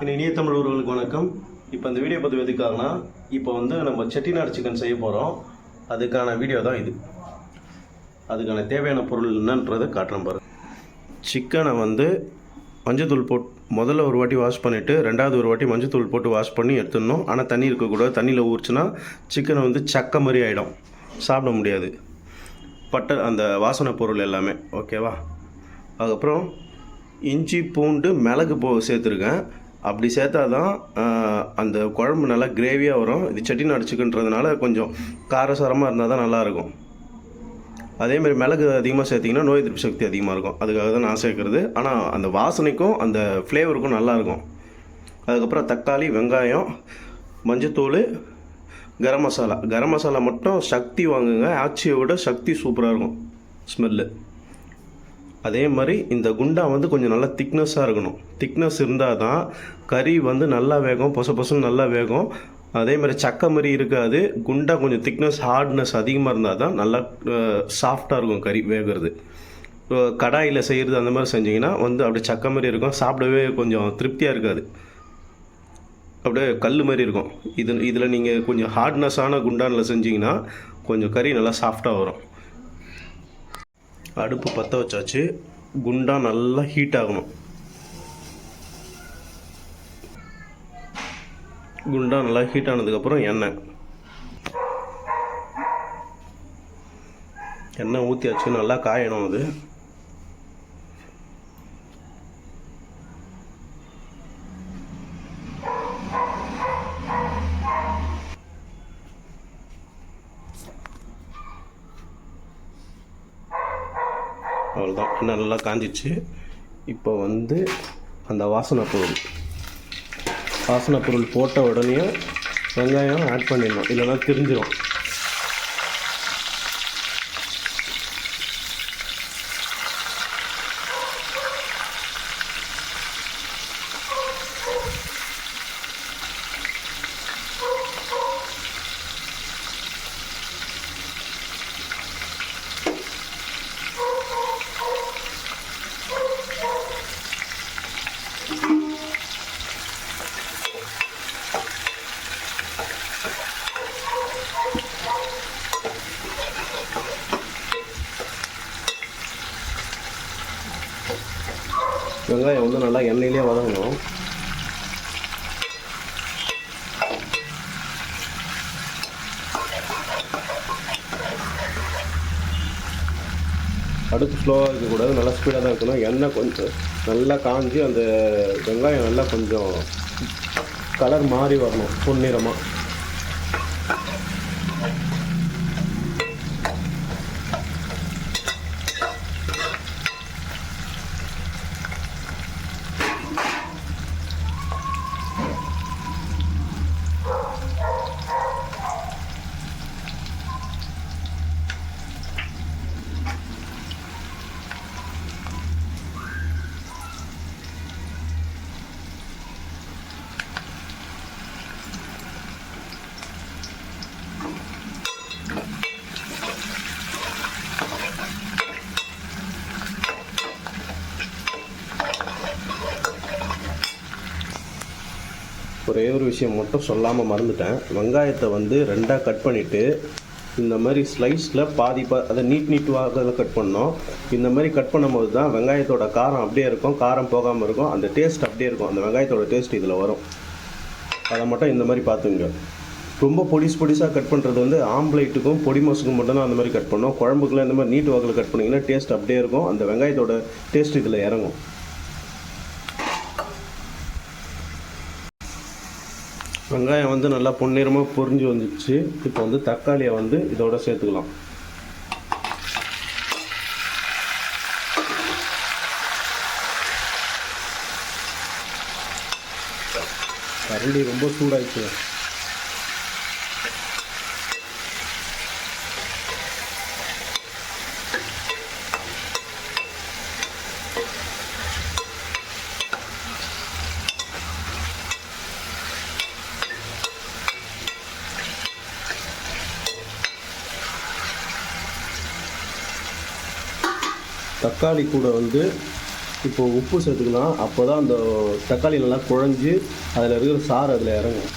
என் இனிய தமிழ் உறவுகளுக்கு வணக்கம். இப்போ இந்த வீடியோ பற்றி எதுக்காகனா இப்போ வந்து நம்ம செட்டிநாடு சிக்கன் செய்ய போகிறோம் அதுக்கான வீடியோ தான் இது. அதுக்கான தேவையான பொருள் என்னன்றதை காட்டுறேன் பாரு. சிக்கனை வந்து மஞ்சத்தூள் போட் முதல்ல ஒரு வாட்டி வாஷ் பண்ணிவிட்டு ரெண்டாவது ஒரு வாட்டி மஞ்சத்தூள் போட்டு வாஷ் பண்ணி எடுத்துடணும். ஆனால் தண்ணி இருக்கக்கூடாது. தண்ணியில் ஊறிச்சுன்னா சிக்கனை வந்து சக்க மாதிரி ஆகிடும் சாப்பிட முடியாது. பட்டை அந்த வாசனை பொருள் எல்லாமே. ஓகேவா? அதுக்கப்புறம் இஞ்சி பூண்டு மிளகு போ சேர்த்துருக்கேன். அப்படி சேர்த்தா தான் அந்த குழம்பு நல்லா கிரேவியாக வரும். இது செட்டிநாடு சிக்கன்றதுனால கொஞ்சம் காரசாரமாக இருந்தால் தான் நல்லாயிருக்கும் அதேமாதிரி மிளகு அதிகமாக சேர்த்திங்கன்னா நோய் எதிர்ப்பு சக்தி அதிகமாக இருக்கும். அதுக்காக தான் நான் சேர்க்குறது. ஆனால் அந்த வாசனைக்கும் அந்த ஃப்ளேவருக்கும் நல்லாயிருக்கும். அதுக்கப்புறம் தக்காளி வெங்காயம் மஞ்சத்தூள் கரம் மசாலா. கரம் மசாலா மட்டும் சக்தி வாங்குங்க. ஆச்சியை விட சக்தி சூப்பராக இருக்கும். ஸ்மெல்லு. அதே மாதிரி இந்த குண்டா வந்து கொஞ்சம் நல்லா திக்னஸ்ஸாக இருக்கணும். திக்னஸ் இருந்தால் தான் கறி வந்து நல்லா வேகும் பொச பொசன்னு நல்லா வேகும். அதே மாதிரி சக்கை மாதிரி இருக்காது. குண்டா கொஞ்சம் திக்னஸ் ஹார்ட்னஸ் அதிகமாக இருந்தால் தான் நல்லா சாஃப்டாக இருக்கும் கறி வேகிறது. கடாயில் செய்கிறது அந்த மாதிரி செஞ்சிங்கன்னா வந்து அப்படியே சக்கை மாதிரி இருக்கும். சாப்பிடவே கொஞ்சம் திருப்தியாக இருக்காது. அப்படியே கல் மாதிரி இருக்கும். இது இதில் நீங்கள் கொஞ்சம் ஹார்ட்னஸான குண்டானில் செஞ்சிங்கன்னா கொஞ்சம் கறி நல்லா சாஃப்டாக வரும். அடுப்பு பற்ற வச்சாச்சு. குண்டா நல்லா ஹீட் ஆகணும். குண்டா நல்லா ஹீட் ஆனதுக்கப்புறம் எண்ணெய். எண்ணெய் ஊற்றியாச்சு நல்லா காயணும் அது. அவ்வளோதான் எண்ணெய் நல்லா காஞ்சிச்சு. இப்போ வந்து அந்த வாசனை பொருள். வாசனை பொருள் போட்ட உடனே வெங்காயம் ஆட் பண்ணிடணும். இல்லைன்னா திரிஞ்சிடும் வெங்காயம் வந்து நல்லா எண்ணெயிலே வதங்கணும். அடுத்து ஸ்லோவாக இருக்கக்கூடாது நல்லா ஸ்பீடாக தான் இருக்கணும். எண்ணெய் கொஞ்சம் நல்லா காஞ்சி அந்த வெங்காயம் நல்லா கொஞ்சம் கலர் மாறி வரணும் பொன்னிறமாக ஒரே ஒரு விஷயம் மட்டும் சொல்லாமல் மறந்துட்டேன். வெங்காயத்தை வந்து ரெண்டாக கட் பண்ணிவிட்டு இந்த மாதிரி ஸ்லைஸில் பாதி பா அதை நீட் நீட் வாக்கில் கட் பண்ணோம். இந்த மாதிரி கட் பண்ணும்போது தான் வெங்காயத்தோட காரம் அப்படியே இருக்கும். காரம் போகாமல் இருக்கும். அந்த டேஸ்ட் அப்படியே இருக்கும். அந்த வெங்காயத்தோட டேஸ்ட் இதில் வரும். அதை மட்டும் இந்த மாதிரி பார்த்துங்க. ரொம்ப பொடிஸ் பொடிசாக கட் பண்ணுறது வந்து ஆம்லேட்டுக்கும் பொடி மாசுக்கும் மட்டும் தான் அந்த மாதிரி கட் பண்ணோம். குழம்புக்குலாம் இந்த மாதிரி நீட் வாக்கில் கட் பண்ணிங்கன்னா டேஸ்ட் அப்படியே இருக்கும். அந்த வெங்காயத்தோட டேஸ்ட் இதில் இறங்கும். வெங்காயம் வந்து நல்லா பொன்னிறமாக பொரிஞ்சு வந்துச்சு. இப்போ வந்து தக்காளியை வந்து இதோட சேர்த்துக்கலாம். கரண்டி ரொம்ப சூடாயிடுச்சு. தக்காளி கூட வந்து இப்போ உப்பு சேர்த்துக்கலாம் அப்போ தான் அந்த தக்காளி நல்லா குழஞ்சி அதில் இருக்கிற சாறு அதில் இறங்கும்.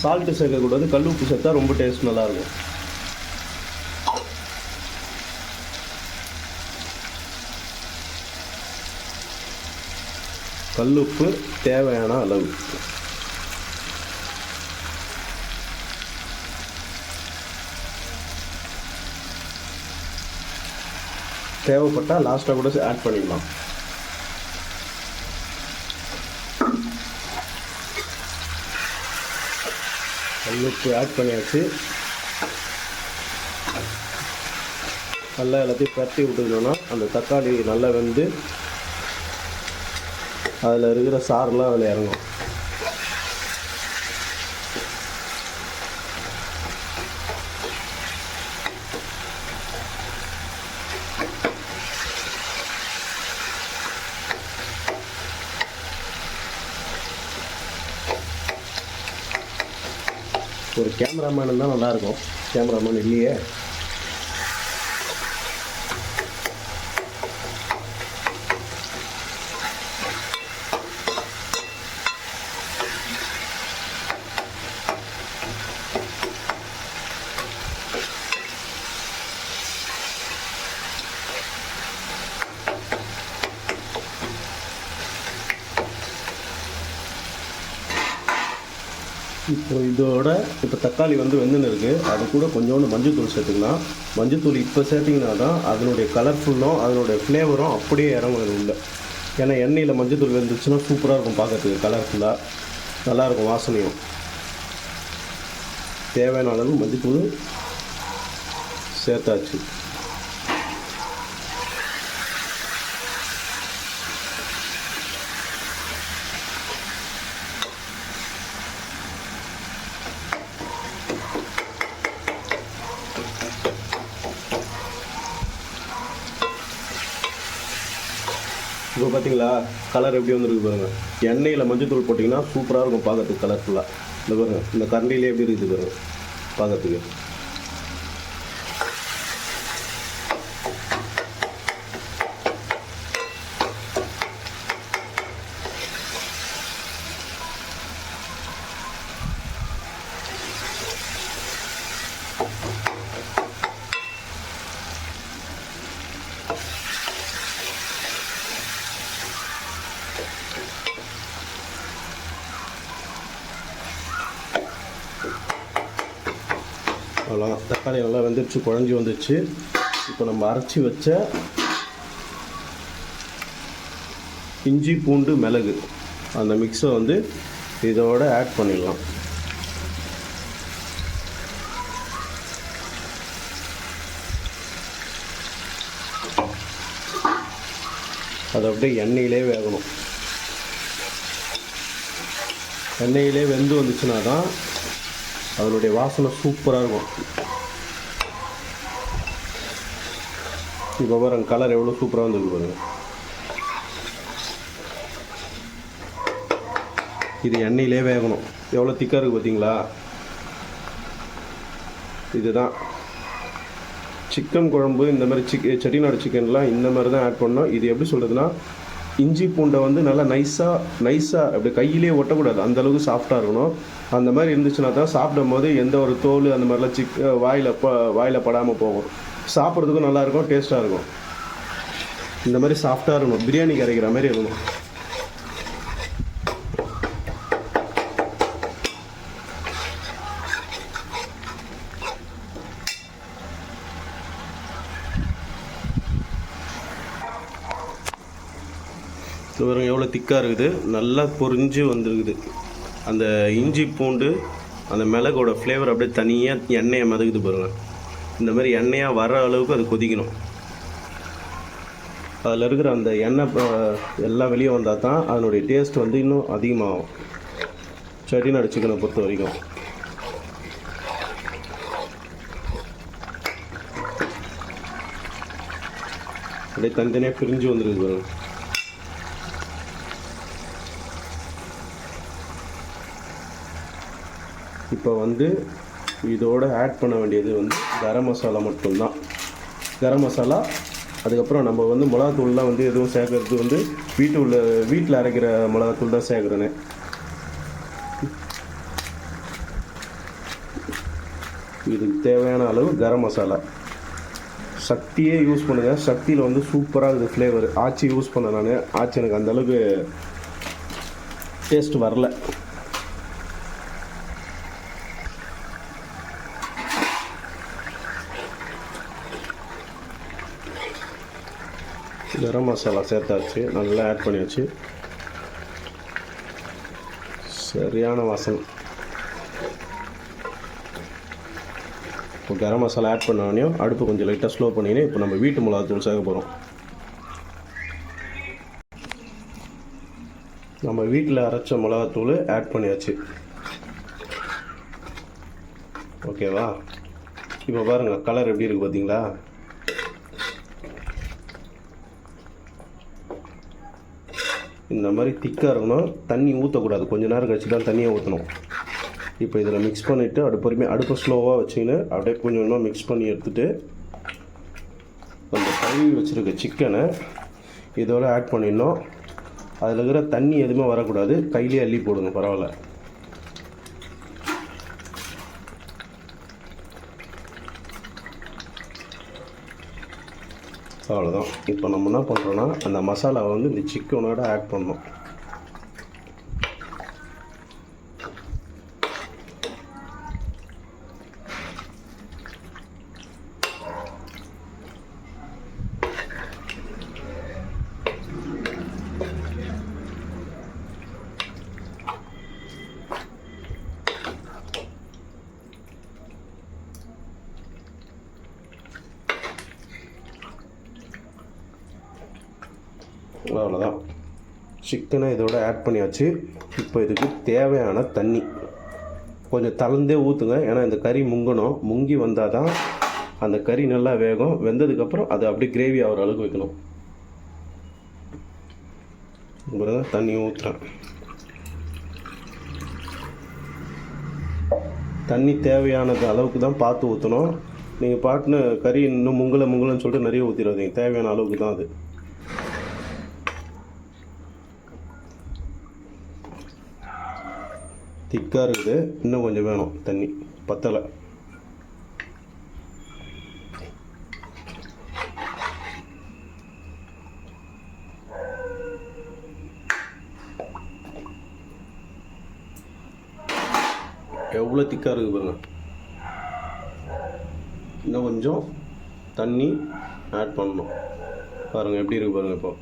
சால்ட்டு சேர்க்கக்கூடாது கல் உப்பு சேர்த்தா ரொம்ப டேஸ்ட் நல்லாயிருக்கும். கல்லுப்பு தேவையான அளவு. தேவைப்பட்டால் லாஸ்ட்டாக கூட ஆட் பண்ணிக்கலாம். உப்பு ஆட் பண்ணியாச்சு. நல்லா எல்லாத்தையும் பரட்டி விட்டுக்கணும்னா அந்த தக்காளி நல்லா வெந்து அதில் இருக்கிற சாரெலாம் அதில் இறங்கும். ஒரு கேமராமேன் இருந்தால் நல்லாயிருக்கும் கேமராமேன் இல்லையே. இப்போ இதோட இப்போ தக்காளி வந்து வெந்துன்னு இருக்குது அது கூட கொஞ்சோண்டு மஞ்சள்தூள் சேர்த்துக்கலாம். மஞ்சள்தூள் இப்போ சேர்த்திங்கன்னா தான் அதனுடைய கலர்ஃபுல்லும் அதனுடைய ஃப்ளேவரும் அப்படியே இறங்கும் இல்லை உள்ள. ஏன்னா எண்ணெயில் மஞ்சள்தூள் வெந்துச்சுன்னா சூப்பராக இருக்கும் பார்க்கறதுக்கு கலர்ஃபுல்லாக நல்லாயிருக்கும் வாசனையும். தேவையான அளவு மஞ்சள்தூள் சேர்த்தாச்சு. பார்த்தீங்களா கலர் எப்படி வந்துருக்கு பாருங்க. எண்ணெயில் மஞ்சள்தூள் போட்டிங்கன்னா சூப்பராக இருக்கும் பார்க்கறதுக்கு கலர்ஃபுல்லாக இந்த பாருங்க இந்த கரண்டிலே எப்படி இருக்குது பாருங்க பார்க்கறதுக்கு அவ்வளோ தக்காளி நல்லா வெந்துருச்சு குழஞ்சி வந்துடுச்சு இப்போ நம்ம அரைச்சி வச்ச இஞ்சி பூண்டு மிளகு. அந்த மிக்ஸை வந்து இதோட ஆட் பண்ணிடலாம். அது அப்படியே எண்ணெயிலே வேகணும். எண்ணெயிலே வெந்து வந்துச்சுன்னா தான் அதனுடைய வாசனை சூப்பராக இருக்கும். இப்போ பாருங்க கலர் எவ்வளோ சூப்பராக வந்துருக்கு பாருங்க. இது எண்ணெயிலே வேகணும். எவ்வளோ திக்காக இருக்குது பார்த்தீங்களா இதுதான். சிக்கன் குழம்பு இந்த மாதிரி சிக் செட்டிநாடு சிக்கன்லாம் இந்த மாதிரி தான் ஆட் பண்ணோம். இது எப்படி சொல்கிறதுனா இஞ்சி பூண்டை வந்து நல்லா நைஸாக நைஸாக அப்படி கையிலே ஒட்டக்கூடாது. அந்தளவுக்கு சாஃப்டாக இருக்கணும். அந்த மாதிரி இருந்துச்சுன்னா தான் சாப்பிடும் போது எந்த ஒரு தோல் அந்த மாதிரிலாம் சிக் வாயில் ப வாயில் படாமல் போகும். சாப்பிட்றதுக்கும் நல்லாயிருக்கும் டேஸ்ட்டாக இருக்கும். இந்த மாதிரி சாஃப்டாக இருக்கணும். பிரியாணிக்கு அரைக்கிற மாதிரி இருக்கணும். இது எவ்வளோ திக்காக இருக்குது. நல்லா பொரிஞ்சு வந்துருக்குது. அந்த இஞ்சி பூண்டு அந்த மிளகோட ஃப்ளேவர் அப்படியே தனியாக எண்ணெயை மதக்குது பாருங்கள் இந்த மாதிரி எண்ணெயாக வர அளவுக்கு அது கொதிக்கணும். அதில் இருக்கிற அந்த எண்ணெய் எல்லாம் வெளியே வந்தால் தான் அதனுடைய டேஸ்ட் வந்து இன்னும் அதிகமாகும். செட்டிநாடு சிக்கனை பொறுத்த வரைக்கும். அப்படியே தனித்தனியாக பிரிஞ்சு வந்துருக்கு பாருங்கள் இப்போ வந்து இதோட ஆட் பண்ண வேண்டியது வந்து கரம் மசாலா மட்டும்தான். கரம் மசாலா அதுக்கப்புறம் நம்ம வந்து மிளகாத்தூள்லாம் வந்து எதுவும் சேர்க்கறது வந்து வீட்டு உள்ள வீட்டில் அரைக்கிற மிளகாத்தூள் தான் சேர்க்குறேன்னு இதுக்கு தேவையான அளவு கரம் மசாலா. சக்தியே யூஸ் பண்ணுங்கள் சக்தியில் வந்து சூப்பராக இருக்குது ஃப்ளேவர் ஆச்சி யூஸ் பண்ணேன் நான். ஆச்சி எனக்கு அந்தளவுக்கு டேஸ்ட் வரல. கரம் மசாலா சேர்த்தாச்சு. நல்லா ஆட் பண்ணியாச்சு. சரியான வாசனை. இப்போ கரம் மசாலா ஆட் பண்ணோடனே அடுப்பு கொஞ்சம் லைட்டாக ஸ்லோ பண்ணினே இப்போ நம்ம வீட்டு மிளகாத்தூள் சேர்க்க போகிறோம் நம்ம வீட்டில் அரைச்ச மிளகாத்தூள் ஆட் பண்ணியாச்சு. ஓகேவா இப்போ பாருங்கள் கலர் எப்படி இருக்குது பார்த்தீங்களா? இந்த மாதிரி திக்காக இருக்கணும். தண்ணி ஊற்றக்கூடாது கொஞ்ச நேரம் கழிச்சு தான் தண்ணியை ஊற்றணும் இப்போ இதில் மிக்ஸ் பண்ணிவிட்டு அடுப்பு பொறுமையாக அடுப்பை ஸ்லோவாக வச்சுக்கின்னு அப்படியே கொஞ்சம் கொஞ்சமாக மிக்ஸ் பண்ணி எடுத்துகிட்டு அந்த கழுவி வச்சுருக்க சிக்கனை இதோட ஆட் பண்ணிடணும். அதில் இருக்கிற தண்ணி எதுவுமே வரக்கூடாது. கையிலே அள்ளி போடுங்க பரவாயில்ல. அவ்வளோதான் இப்போ நம்ம என்ன பண்ணுறோன்னா அந்த மசாலாவை வந்து இந்த சிக்கனோட ஆட் பண்ணோம் அவ்வளோதான் சிக்கனை இதோட ஆட் பண்ணியாச்சு. இப்போ இதுக்கு தேவையான தண்ணி. கொஞ்சம் தளர்ந்தே ஊற்றுங்க ஏன்னா இந்த கறி முங்கணும். முங்கி வந்தால் தான் அந்த கறி நல்லா வேகும். வெந்ததுக்கப்புறம் அது அப்படியே கிரேவி ஆகிற அளவுக்கு வைக்கணும். பாருங்க தண்ணி ஊற்றுறேன் தண்ணி தேவையானது அளவுக்கு தான் பார்த்து ஊற்றணும் நீங்கள் பாட்டுன்னு கறி இன்னும் முங்கலை முங்கலன்னு சொல்லிட்டு நிறைய ஊற்றிடாதீங்க தேவையான அளவுக்கு தான் அது. திக்காக இருக்குது. இன்னும் கொஞ்சம் வேணும் தண்ணி. பத்தலை. எவ்வளோ திக்காக இருக்குது பாருங்க. இன்னும் கொஞ்சம் தண்ணி ஆட் பண்ணணும். பாருங்கள் எப்படி இருக்குது பாருங்கள் இப்போ.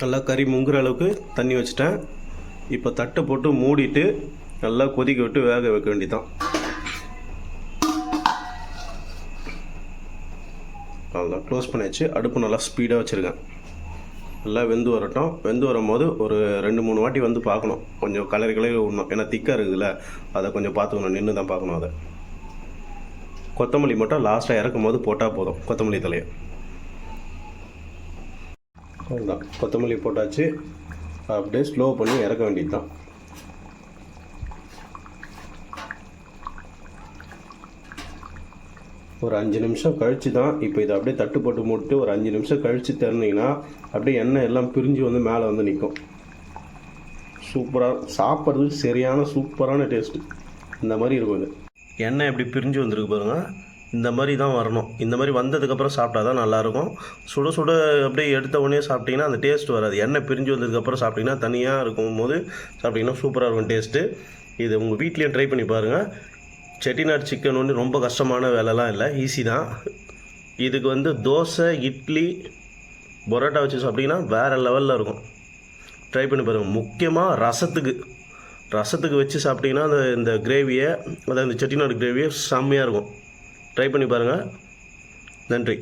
நல்லா கறி முங்குற அளவுக்கு தண்ணி வச்சுட்டேன். இப்போ தட்டை போட்டு மூடிட்டு நல்லா கொதிக்க விட்டு வேக வைக்க வேண்டியதான் நல்லா க்ளோஸ் பண்ணியாச்சு. அடுப்பு நல்லா ஸ்பீடாக வச்சுருக்கேன். நல்லா வெந்து வரட்டும். வெந்து வரும்போது ஒரு ரெண்டு மூணு வாட்டி வந்து பார்க்கணும். கொஞ்சம் கலரி கலரி விடணும் ஏன்னா திக்காக இருக்குதுல்ல. அதை கொஞ்சம் பார்த்துக்கணும். நின்று தான் பார்க்கணும் அதை. கொத்தமல்லி மட்டும் லாஸ்ட்டாக இறக்கும் போது போட்டால் போதும். கொத்தமல்லி தலையை. அதுதான் கொத்தமல்லி போட்டாச்சு. அப்படியே ஸ்லோ பண்ணி இறக்க வேண்டியது தான் ஒரு அஞ்சு நிமிஷம் கழிச்சு தான் இப்போ இதை அப்படியே தட்டு போட்டு மூட்டு ஒரு அஞ்சு நிமிஷம் கழித்து திறந்தீங்கன்னா அப்படியே எண்ணெய் எல்லாம் பிரிஞ்சு வந்து மேலே வந்து நிற்கும் சூப்பராக சாப்பிட்றதுக்கு சரியான சூப்பரான டேஸ்ட்டு இந்த மாதிரி இருக்கும் இது. எண்ணெய் எப்படி பிரிஞ்சு வந்திருக்கு பாருங்கள் இந்த மாதிரி தான் வரணும். இந்த மாதிரி வந்ததுக்கப்புறம் சாப்பிட்டா தான் நல்லாயிருக்கும். சுட சுட அப்படியே எடுத்த உடனே சாப்பிட்டிங்கன்னா அந்த டேஸ்ட் வராது. எண்ணெய் பிரிஞ்சு வந்ததுக்கப்புறம் சாப்பிட்டீங்கன்னா தனியாக இருக்கும் போது சாப்பிட்டிங்கன்னா சூப்பராக இருக்கும் டேஸ்ட்டு இது உங்கள் வீட்லேயும் ட்ரை பண்ணி பாருங்கள் செட்டிநாடு சிக்கன் வந்து ரொம்ப கஷ்டமான வேலைலாம் இல்லை. ஈஸி தான். இதுக்கு வந்து தோசை இட்லி பரோட்டா வச்சு சாப்பிட்டிங்கன்னா வேறு லெவலில் இருக்கும். ட்ரை பண்ணி பாருங்கள் முக்கியமாக ரசத்துக்கு. ரசத்துக்கு வச்சு சாப்பிட்டிங்கன்னா அந்த இந்த கிரேவியை அதாவது இந்த செட்டிநாடு கிரேவியை செம்மையாக இருக்கும். ட்ரை பண்ணி பாருங்கள் நன்றி.